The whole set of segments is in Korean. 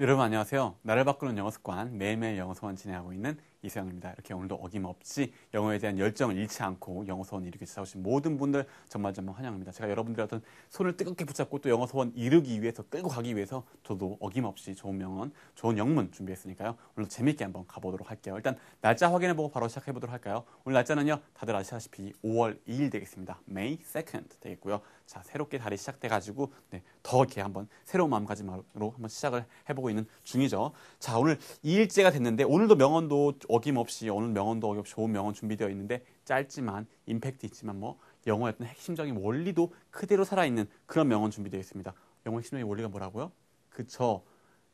여러분 안녕하세요. 나를 바꾸는 영어 습관 매일매일 영어 소원 진행하고 있는 이수영입니다. 이렇게 오늘도 어김없이 영어에 대한 열정을 잃지 않고 영어 소원 이루기 찾아오신 모든 분들 정말 정말 환영합니다. 제가 여러분들의 어떤 손을 뜨겁게 붙잡고 또 영어 소원 이루기 위해서 끌고 가기 위해서 저도 어김없이 좋은 명언, 좋은 영문 준비했으니까요. 오늘도 재밌게 한번 가보도록 할게요. 일단 날짜 확인해보고 바로 시작해 보도록 할까요? 오늘 날짜는요. 다들 아시다시피 5월 2일 되겠습니다. May 2nd 되겠고요. 자 새롭게 달이 시작돼가지고 네, 더 이렇게 한번 새로운 마음가짐으로 한번 시작을 해보고 있는 중이죠. 자 오늘 2일째가 됐는데 오늘도 명언도 어김없이 오늘 명언도 어김없이 좋은 명언 준비되어 있는데 짧지만 임팩트 있지만 뭐 영어의 어떤 핵심적인 원리도 그대로 살아있는 그런 명언 준비되어 있습니다. 영어 핵심적인 원리가 뭐라고요? 그쵸.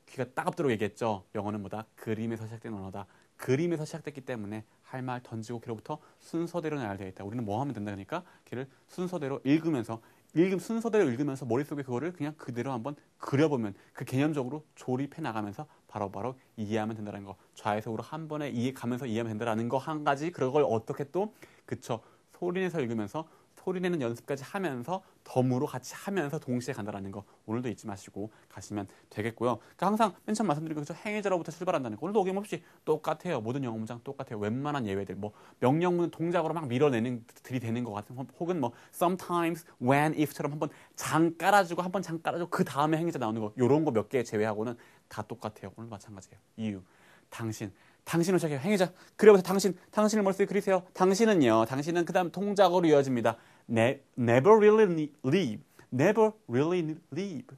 귀가 따갑도록 얘기했죠. 영어는 뭐다? 그림에서 시작된 언어다. 그림에서 시작됐기 때문에 할 말 던지고 그로부터 순서대로 나야 되겠다. 우리는 뭐 하면 된다 그러니까 걔를 순서대로 읽으면서 읽음 순서대로 읽으면서 머릿속에 그거를 그냥 그대로 한번 그려보면 그 개념적으로 조립해 나가면서 바로바로 바로 이해하면 된다는 거. 좌에서 우로 한 번에 이해 가면서 이해하면 된다는 거 한 가지 그걸 어떻게 또 그쵸 소리내서 읽으면서 소리내는 연습까지 하면서 덤으로 같이 하면서 동시에 간다라는 거 오늘도 잊지 마시고 가시면 되겠고요. 그러니까 항상 맨 처음 말씀드린 것처럼 행위자로부터 출발한다는 거 오늘도 어김없이 똑같아요. 모든 영어 문장 똑같아요. 웬만한 예외들 뭐 명령문 동작으로 막 밀어내는 들이대는 것 같은 혹은 뭐 sometimes, when, if처럼 한번 장 깔아주고 한번 장 깔아주고 그 다음에 행위자 나오는 거 이런 거 몇 개 제외하고는 다 똑같아요. 오늘 마찬가지예요. you, 당신 당신을 시작해요. 행위자. 그래서 당신, 당신을 머릿속에 그리세요. 당신은요, 당신은 그 다음 동작으로 이어집니다. ne, never really leave. never really leave.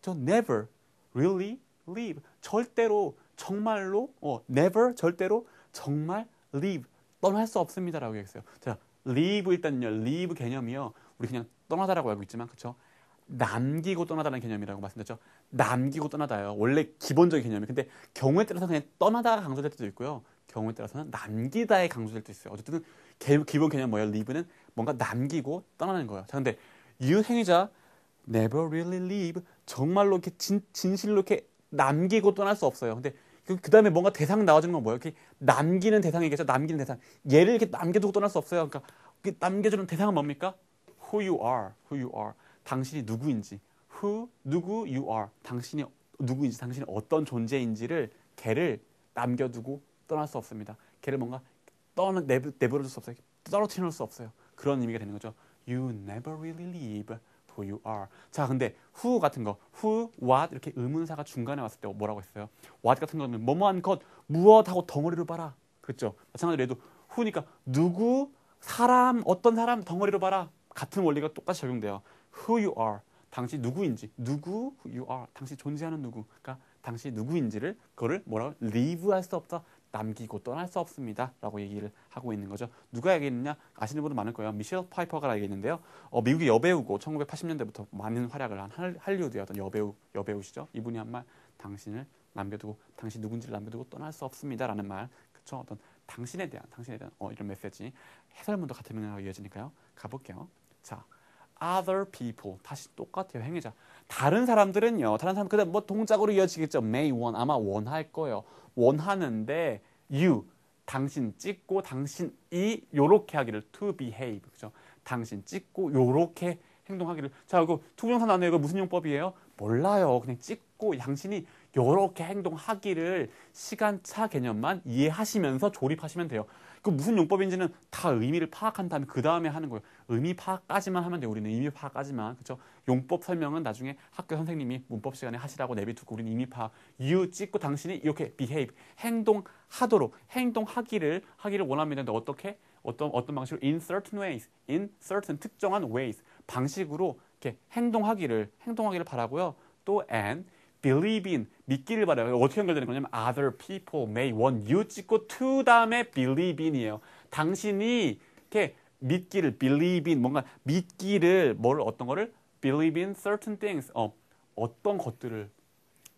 저 never really leave. 절대로 정말로 어, never 절대로 정말 leave 떠날 수 없습니다라고 얘기했어요. 자, leave 일단요. leave 개념이요. 우리 그냥 떠나다라고 알고 있지만 그렇죠? 남기고 떠나다는 개념이라고 말씀드렸죠. 남기고 떠나다요. 원래 기본적인 개념이. 근데 경우에 따라서 그냥 떠나다가 강조될 때도 있고요. 경우에 따라서는 남기다에 강조될 때도 있어요. 어쨌든 기본 개념 뭐예요? 리브는 뭔가 남기고 떠나는 거예요. 자, 근데 행위자 never really leave 정말로 이렇게 진, 진실로 이렇게 남기고 떠날 수 없어요. 근데 그, 그 다음에 뭔가 대상 나와주는 건 뭐예요? 이렇게 남기는 대상이겠죠. 남기는 대상. 얘를 이렇게 남겨두고 떠날 수 없어요. 그러니까 남겨주는 대상은 뭡니까? Who you are, who you are. 당신이 누구인지. Who, 누구, you are. 당신이 누구인지, 당신이 어떤 존재인지를 걔를 남겨두고 떠날 수 없습니다. 걔를 뭔가 떠나 내버, 내버려둘 수 없어요. 떨어뜨려 놓을 수 없어요. 그런 의미가 되는 거죠. You never really leave who you are. 자, 근데 who 같은 거, who, what 이렇게 의문사가 중간에 왔을 때 뭐라고 했어요? what 같은 거는 뭐뭐한 것, 무엇하고 덩어리로 봐라. 그렇죠? 마찬가지로 얘도 who니까 누구, 사람, 어떤 사람 덩어리로 봐라. 같은 원리가 똑같이 적용돼요. Who you are. 당신 누구인지, 누구 who you are. 당신 존재하는 누구. 그러니까 당신이 누구인지를 그거를 뭐라고 leave 할 수 없다. 남기고 떠날 수 없습니다. 라고 얘기를 하고 있는 거죠. 누가 얘기했느냐? 아시는 분도 많을 거예요. 미셸 파이퍼가 얘기했는데요. 어, 미국의 여배우고 1980년대부터 많은 활약을 한 할리우드의 어떤 여배우, 여배우시죠. 이분이 한 말, 당신을 남겨두고, 당신 누군지를 남겨두고 떠날 수 없습니다. 라는 말. 그쵸? 어떤 당신에 대한, 당신에 대한 어, 이런 메시지. 해설문도 같은 맥락으로 이어지니까요. 가볼게요. 자, other people. 다시 똑같아요 행위자. 다른 사람들은요 다른 사람 그다음 뭐 동작으로 이어지겠죠. may want 아마 원할 거예요. 원하는데 you 당신 찍고 당신이 요렇게 하기를 to behave. 그죠? 당신 찍고 요렇게 행동하기를. 자 이거 투부정사 나누요 이거 무슨 용법이에요? 몰라요. 그냥 찍고 당신이 요렇게 행동하기를 시간차 개념만 이해하시면서 조립하시면 돼요 그 무슨 용법인지는 다 의미를 파악한 다음에 그 다음에 하는 거예요. 의미 파악까지만 하면 돼요. 우리는 의미 파악까지만. 그렇죠? 용법 설명은 나중에 학교 선생님이 문법 시간에 하시라고 내비두고 우리는 의미 파악. you 찍고 당신이 이렇게 behave 행동하도록 행동하기를 하기를 원합니다. 근데 어떻게? 어떤 어떤 방식으로 in certain ways, in certain 특정한 ways 방식으로 이렇게 행동하기를 행동하기를 바라고요. 또 and believe in 믿기를 바라요. 어떻게 연결되는 거냐면 other people may want you 찍고 to 다음에 believe in이에요. 당신이 이렇게 믿기를 believe in 뭔가 믿기를 뭘 어떤 거를 believe in certain things 어 어떤 것들을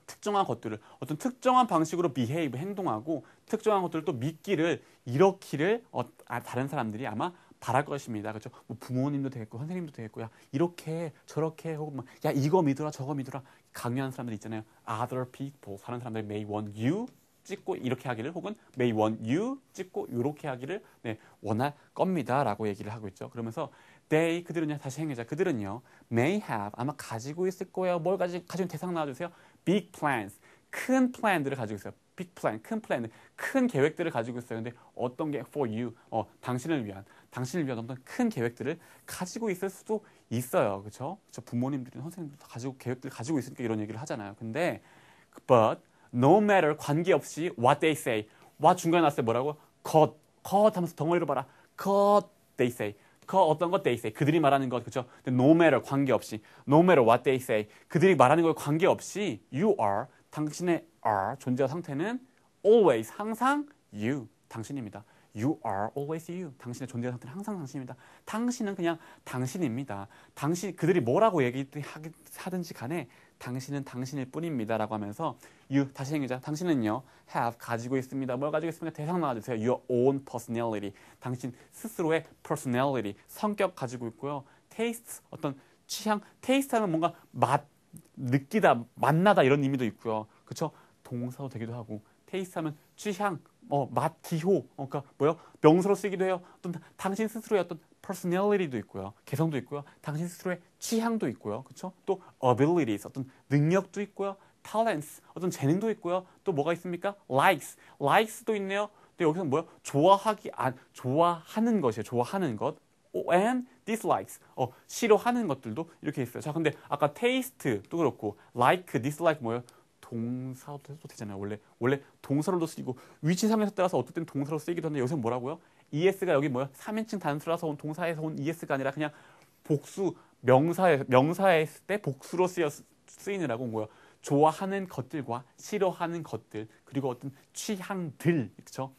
특정한 것들을 어떤 특정한 방식으로 behave 행동하고 특정한 것들을 또 믿기를 이렇기를 어, 아, 다른 사람들이 아마 바랄 것입니다. 그렇죠? 뭐 부모님도 되겠고 선생님도 되겠고 야 이렇게 저렇게 혹은 막, 야 이거 믿어라 저거 믿어라 강요하는 사람들 있잖아요. Other people 다른 사람들이 may want you 찍고 이렇게 하기를 혹은 may want you 찍고 이렇게 하기를 네, 원할 겁니다라고 얘기를 하고 있죠. 그러면서 they 그들은요 다시 행위자 그들은요 may have 아마 가지고 있을 거예요. 뭘 가지 가지고 대상 나와주세요. big plans 큰 플랜들을 가지고 있어요. big plan, 큰 플랜, 큰 계획들을 가지고 있어요. 근데 어떤 게 for you, 어, 당신을 위한, 당신을 위한 어떤 큰 계획들을 가지고 있을 수도 있어요. 그렇죠? 부모님들이 선생님들 가지고 계획들을 가지고 있으니까 이런 얘기를 하잖아요. 근데 but no matter 관계없이 what they say, what 중간에 나왔을 때 뭐라고? 것, 것 하면서 덩어리로 봐라. 것 they say. 그 어떤 것 they say 그들이 말하는 것 그렇죠? no matter 관계없이 no matter what they say 그들이 말하는 거에 관계없이 you are 당신의 are 존재와 상태는 always 항상 you 당신입니다. You are always you. 당신의 존재 상태는 항상 당신입니다. 당신은 그냥 당신입니다. 당신 그들이 뭐라고 얘기하든지 간에 당신은 당신일 뿐입니다라고 하면서 you 다시 얘기자. 당신은요 have 가지고 있습니다. 뭘 가지고 있습니까? 대상 나와주세요. Your own personality. 당신 스스로의 personality 성격 가지고 있고요. taste 어떤 취향 테이스트 하면 뭔가 맛 느끼다 맛나다 이런 의미도 있고요. 그렇죠? 동사도 되기도 하고 테이스트하면 취향, 어, 맛, 기호, 어, 그러니까 뭐요? 명사로 쓰기도 해요. 어떤 당신 스스로의 어떤 personality도 있고요, 개성도 있고요, 당신 스스로의 취향도 있고요, 그렇죠? 또 abilities, 어떤 능력도 있고요, talents, 어떤 재능도 있고요. 또 뭐가 있습니까? likes, likes도 있네요. 근데 여기서 뭐요? 좋아하기 안, 좋아하는 것이에요. 좋아하는 것. and dislikes, 어, 싫어하는 것들도 이렇게 있어요. 자, 근데 아까 taste도 그렇고, like, dislike 뭐예요? 동사도 해도 되잖아요. 원래 원래 동사로도 쓰이고 위치상에서 따라서 어떨 땐 동사로 쓰이기도 하는데 요새 뭐라고요? es가 여기 뭐야? 3인칭 단수라서 온 동사에서 온 es가 아니라 그냥 복수 명사에 명사에 있을 때 복수로 쓰여 쓰이느라고 뭐야? 좋아하는 것들과 싫어하는 것들 그리고 어떤 취향들 그렇죠?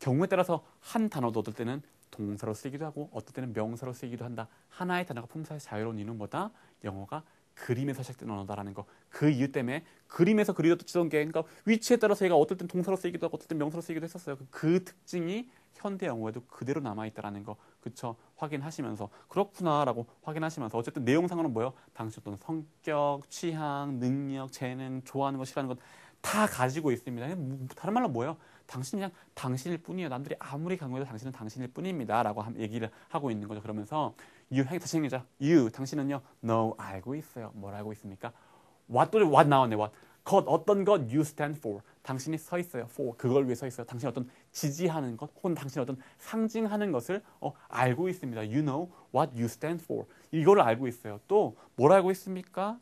경우에 따라서 한 단어도 어떨 때는 동사로 쓰기도 하고 어떨 때는 명사로 쓰기도 한다. 하나의 단어가 품사의 자유로운 이유는 뭐다? 영어가 그림에서 시작되는 언어다라는 거. 그 이유 때문에 그림에서 그려졌던 게 그러니까 위치에 따라서 얘가 어떨 땐 동사로 쓰이기도 하고 어떨 땐 명사로 쓰이기도 했었어요. 그, 그 특징이 현대 영어에도 그대로 남아 있다라는 거. 그쵸? 확인하시면서 그렇구나라고 확인하시면서 어쨌든 내용상으로는 뭐예요? 당신 어떤 성격, 취향, 능력, 재능, 좋아하는 것, 싫어하는 것 다 가지고 있습니다. 뭐, 다른 말로 뭐예요? 당신 그냥 당신일 뿐이에요. 남들이 아무리 강조해도 당신은 당신일 뿐입니다라고 얘기를 하고 있는 거죠. 그러면서 you 다시 얘기자. you 당신은요. no 알고 있어요. 뭘 알고 있습니까? what 또 what 나왔네. what 것 어떤 것 you stand for 당신이 서 있어요. for 그걸 위해 서 있어요. 당신 어떤 지지하는 것 혹은 당신 어떤 상징하는 것을 어, 알고 있습니다. You know what you stand for 이거를 알고 있어요. 또 뭘 알고 있습니까?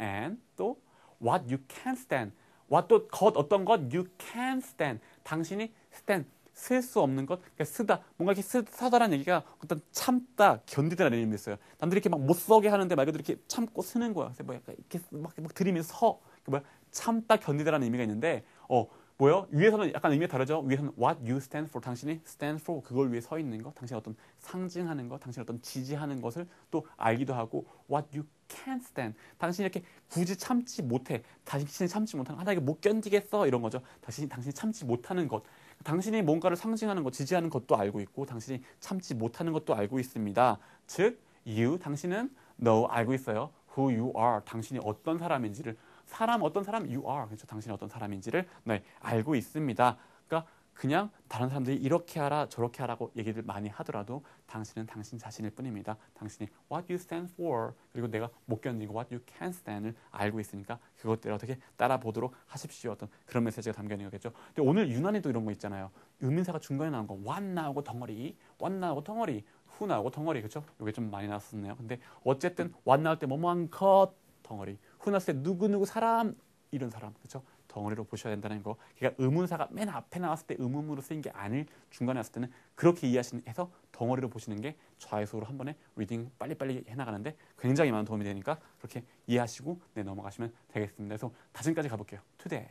and 또 what you can stand what 또 것 어떤 것 you can stand 당신이 stand 쓸 수 없는 것, 그러니까 쓰다, 뭔가 이렇게 쓰, 다라는 얘기가 어떤 참다, 견디다라는 의미 있어요. 남들이 이렇게 막 못 써게 하는데 말 그대로 이렇게 참고 쓰는 거야. 그래서 뭐 약간 이렇게 막, 막 들이면서 서, 뭐야, 참다, 견디다라는 의미가 있는데, 어, 뭐요? 위에서는 약간 의미가 다르죠. 위에서는 what you stand for 당신이 stand for 그걸 위해 서 있는 것, 당신 어떤 상징하는 것, 당신 어떤 지지하는 것을 또 알기도 하고 what you can stand 당신이 이렇게 굳이 참지 못해, 당신이 참지 못하는 하나에게 못 견디겠어 이런 거죠. 당신이 당신이 참지 못하는 것, 당신이 뭔가를 상징하는 것, 지지하는 것도 알고 있고 당신이 참지 못하는 것도 알고 있습니다. 즉 you 당신은 no 알고 있어요. who you are 당신이 어떤 사람인지를 사람 어떤 사람 you are 그렇죠. 당신이 어떤 사람인지를 네, 알고 있습니다. 그러니까 그냥 다른 사람들이 이렇게 하라 저렇게 하라고 얘기를 많이 하더라도 당신은 당신 자신일 뿐입니다. 당신이 what you stand for 그리고 내가 못 견디고 what you can stand을 알고 있으니까 그것들을 어떻게 따라 보도록 하십시오. 어떤 그런 메시지가 담겨 있는 거겠죠. 근데 오늘 유난히도 이런 거 있잖아요. 의문사가 중간에 나온 거 what 나오고 덩어리 what 나오고 덩어리 who 나오고 덩어리 그렇죠? 이게 좀 많이 나왔었네요. 근데 어쨌든 what 나올 때 뭐뭐한 것 덩어리 흔했을 때 누구누구 사람 이런 사람 그렇죠? 덩어리로 보셔야 된다는 거. 그러니까 의문사가 맨 앞에 나왔을 때 의문으로 쓰인 게 아닐 중간에 왔을 때는 그렇게 이해하시해서 덩어리로 보시는 게 좌회수로 한 번에 리딩 빨리빨리 해나가는데 굉장히 많은 도움이 되니까 그렇게 이해하시고 네, 넘어가시면 되겠습니다. 그래서 다짐까지 가볼게요. Today.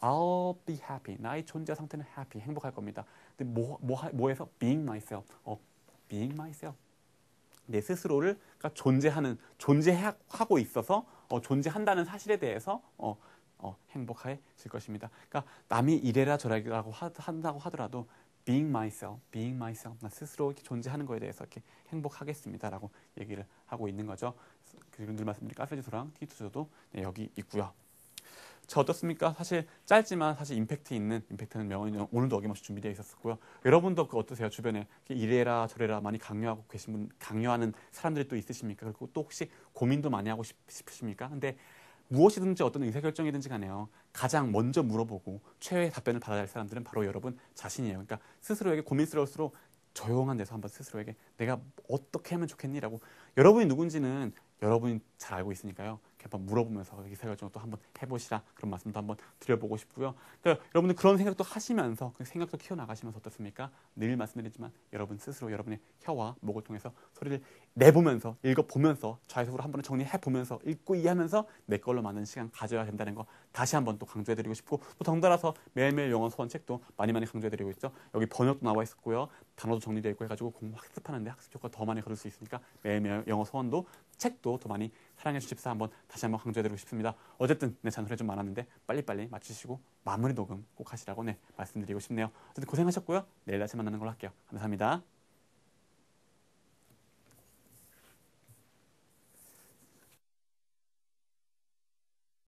I'll be happy. 나의 존재 상태는 happy. 행복할 겁니다. 근데 뭐, 뭐, 뭐에서? being myself. 어, being myself. 내 스스로를 그러니까 존재하는 존재하고 있어서 어, 존재한다는 사실에 대해서 어, 어, 행복해질 것입니다. 그러니까 남이 이래라 저래라고 한다고 하더라도 being myself, being myself, 나 스스로 이렇게 존재하는 거에 대해서 이렇게 행복하겠습니다라고 얘기를 하고 있는 거죠. 그리고 늘 말씀드린 카페지소랑 티투저도 네, 여기 있고요. 저 어떻습니까? 사실 짧지만 사실 임팩트 있는 임팩트는 명언이 오늘도 어김없이 준비되어 있었고요. 여러분도 그 어떠세요? 주변에 이래라 저래라 많이 강요하고 계신 분, 강요하는 사람들이 또 있으십니까? 그리고 또 혹시 고민도 많이 하고 싶, 으십니까 근데 무엇이든지 어떤 의사결정이든지 간에요. 가장 먼저 물어보고 최후의 답변을 받아야 할 사람들은 바로 여러분 자신이에요. 그러니까 스스로에게 고민스러울수록 조용한 데서 한번 스스로에게 내가 어떻게 하면 좋겠니라고 여러분이 누군지는 여러분이 잘 알고 있으니까요. 이렇게 한번 물어보면서 의사결정을 또 한번 해보시라 그런 말씀도 한번 드려보고 싶고요. 그러니까 여러분들 그런 생각도 하시면서 그 생각도 키워나가시면서 어떻습니까? 늘 말씀드리지만 여러분 스스로 여러분의 혀와 목을 통해서 소리를 내보면서 읽어보면서 좌회적으로 한번 정리해보면서 읽고 이해하면서 내 걸로 만드는 시간 가져야 된다는 거 다시 한번 또 강조해드리고 싶고 또 덩달아서 매일매일 영어 소원 책도 많이 많이 강조해드리고 있죠. 여기 번역도 나와 있었고요. 단어도 정리되어 있고 해가지고 공부 학습하는데 학습 효과 더 많이 거둘 수 있으니까 매일매일 영어 소원도 책도 더 많이 사랑해 주십사 한번 다시 한번 강조해드리고 싶습니다. 어쨌든 내 잔소리 좀 많았는데 빨리빨리 마치시고 마무리 녹음 꼭 하시라고 네 말씀드리고 싶네요. 어쨌든 고생하셨고요. 내일 다시 만나는 걸로 할게요. 감사합니다.